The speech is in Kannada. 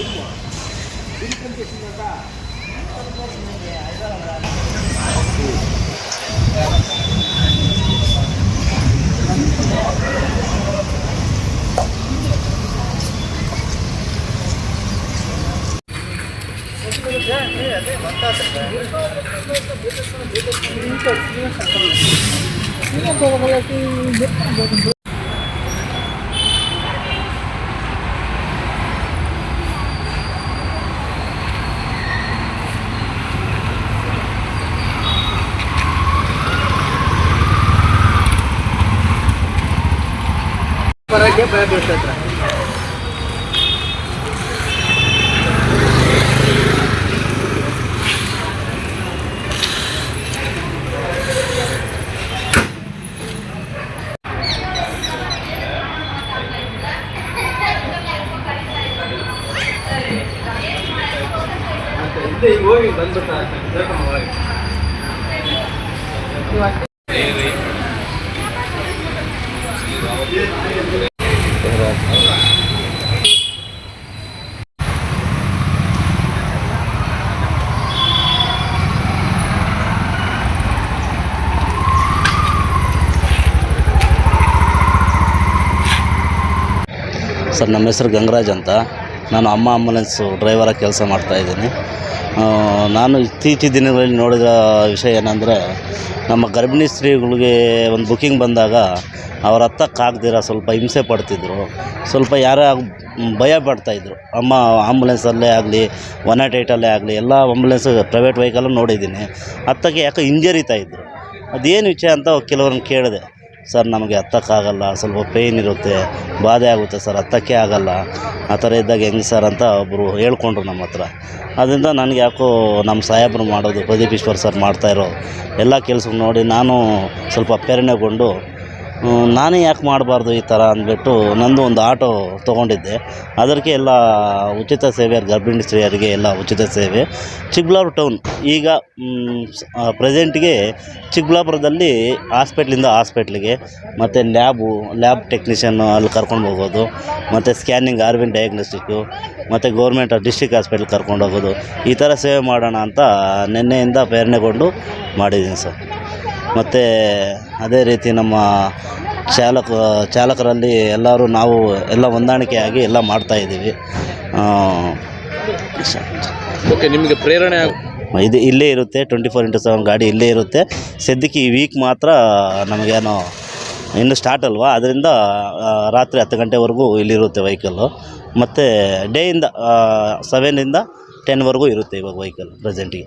Ini kok ini sangat. Ini kan kalau ಬರೋಕ್ಕೆ ಭಯ ಬೀಳ್ತೈತೆ ಈಗ ಹೋಗಿ ಬಂದ್ಬಿಟ್ಟ ಸರ್, ನಮ್ಮ ಹೆಸರು ಗಂಗರಾಜ್ ಅಂತ. ನಾನು ಅಮ್ಮ ಆಂಬುಲೆನ್ಸು ಡ್ರೈವರಾಗಿ ಕೆಲಸ ಮಾಡ್ತಾಯಿದ್ದೀನಿ ನಾನು ಇತ್ತೀಚಿನ ದಿನಗಳಲ್ಲಿ ನೋಡಿದ ವಿಷಯ ಏನಂದರೆ, ನಮ್ಮ ಗರ್ಭಿಣಿ ಸ್ತ್ರೀಗಳಿಗೆ ಒಂದು ಬುಕ್ಕಿಂಗ್ ಬಂದಾಗ ಅವ್ರ ಹತ್ತಕ್ಕಾಗ್ದಿರ ಸ್ವಲ್ಪ ಹಿಂಸೆ ಪಡ್ತಿದ್ರು. ಸ್ವಲ್ಪ ಯಾರೇ ಭಯ ಪಡ್ತಾಯಿದ್ರು ಅಮ್ಮ ಆಂಬುಲೆನ್ಸಲ್ಲೇ ಆಗಲಿ, ಒನ್ ನಾಟ್ ಏಯ್ಟಲ್ಲೇ ಆಗಲಿ, ಎಲ್ಲ ಆಂಬುಲೆನ್ಸ್ ಪ್ರೈವೇಟ್ ವೆಹಿಕಲ್ಲು ನೋಡಿದ್ದೀನಿ. ಹತ್ತಕ್ಕೆ ಯಾಕೆ ಹಿಂಜರಿತಾ ಇದ್ರು. ಅದೇನು ವಿಷಯ ಅಂತ ಕೆಲವ್ರನ್ನ ಕೇಳಿದೆ. ಸರ್, ನಮಗೆ ಹತ್ತಕ್ಕಾಗಲ್ಲ, ಸ್ವಲ್ಪ ಪೇಯ್ನ್ ಇರುತ್ತೆ, ಬಾಧೆ ಆಗುತ್ತೆ ಸರ್, ಹತ್ತಕ್ಕೆ ಆಗಲ್ಲ. ಆ ಥರ ಇದ್ದಾಗ ಹೆಂಗೆ ಸರ್ ಅಂತ ಒಬ್ಬರು ಹೇಳ್ಕೊಂಡ್ರು ನಮ್ಮ ಹತ್ರ. ಅದರಿಂದ ನನಗೆ ಯಾಕೋ ನಮ್ಮ ಸಾಹೇಬರು ಮಾಡೋದು, ಪ್ರದೀಪ್ ಈಶ್ವರ್ ಸರ್ ಮಾಡ್ತಾಯಿರೋ ಎಲ್ಲ ಕೆಲಸ ನೋಡಿ ನಾನು ಸ್ವಲ್ಪ ಪ್ರೇರಣೆಗೊಂಡು ನಾನೇ ಯಾಕೆ ಮಾಡಬಾರ್ದು ಈ ಥರ ಅಂದ್ಬಿಟ್ಟು ನಂದು ಒಂದು ಆಟೋ ತೊಗೊಂಡಿದ್ದೆ. ಅದಕ್ಕೆ ಎಲ್ಲ ಉಚಿತ ಸೇವೆ, ಗರ್ಭಿಣಿ ಸ್ತ್ರೀಯರಿಗೆ ಎಲ್ಲ ಉಚಿತ ಸೇವೆ. ಚಿಕ್ಕಬಳ್ಳಾಪುರ ಟೌನ್, ಈಗ ಪ್ರೆಸೆಂಟ್ಗೆ ಚಿಕ್ಕಬಳ್ಳಾಪುರದಲ್ಲಿ ಹಾಸ್ಪೆಟ್ಲಿಂದ ಹಾಸ್ಪೆಟ್ಲಿಗೆ, ಮತ್ತು ಲ್ಯಾಬು, ಲ್ಯಾಬ್ ಟೆಕ್ನಿಷಿಯನ್ನು ಅಲ್ಲಿ ಕರ್ಕೊಂಡು ಹೋಗೋದು, ಮತ್ತು ಸ್ಕ್ಯಾನಿಂಗ್, ಆರ್ವಿನ್ ಡಯಾಗ್ನೋಸ್ಟಿಕ್ಕು, ಮತ್ತು ಗೌರ್ಮೆಂಟ್ ಡಿಸ್ಟ್ರಿಕ್ಟ್ ಹಾಸ್ಪಿಟ್ಲ್ ಕರ್ಕೊಂಡು ಹೋಗೋದು. ಈ ಥರ ಸೇವೆ ಮಾಡೋಣ ಅಂತ ನಿನ್ನೆಯಿಂದ ಪ್ರೇರಣೆಗೊಂಡು ಮಾಡಿದ್ದೀನಿ ಸರ್. ಮತ್ತು ಅದೇ ರೀತಿ ನಮ್ಮ ಚಾಲಕ ಚಾಲಕರಲ್ಲಿ ಎಲ್ಲರೂ ನಾವು ಎಲ್ಲ ಹೊಂದಾಣಿಕೆಯಾಗಿ ಎಲ್ಲ ಮಾಡ್ತಾಯಿದ್ದೀವಿ ಓಕೆ ನಿಮಗೆ ಪ್ರೇರಣೆ ಇದು ಇಲ್ಲೇ ಇರುತ್ತೆ ಟ್ವೆಂಟಿ ಫೋರ್ ಇಂಟು ಸೆವೆನ್ ಗಾಡಿ ಇಲ್ಲೇ ಇರುತ್ತೆ. ಸದ್ಯಕ್ಕೆ ಈ ವೀಕ್ ಮಾತ್ರ ನಮಗೇನೋ ಇನ್ನು ಸ್ಟಾರ್ಟ್ ಅಲ್ವಾ? ಅದರಿಂದ ರಾತ್ರಿ ಹತ್ತು ಗಂಟೆವರೆಗೂ ಇಲ್ಲಿರುತ್ತೆ ವೆಹಿಕಲ್ಲು ಮತ್ತು ಡೇಯಿಂದ ಸೆವೆನಿಂದ ಟೆನ್ವರೆಗೂ ಇರುತ್ತೆ ಇವಾಗ ವೆಹಿಕಲ್ ಪ್ರೆಸೆಂಟಿಗೆ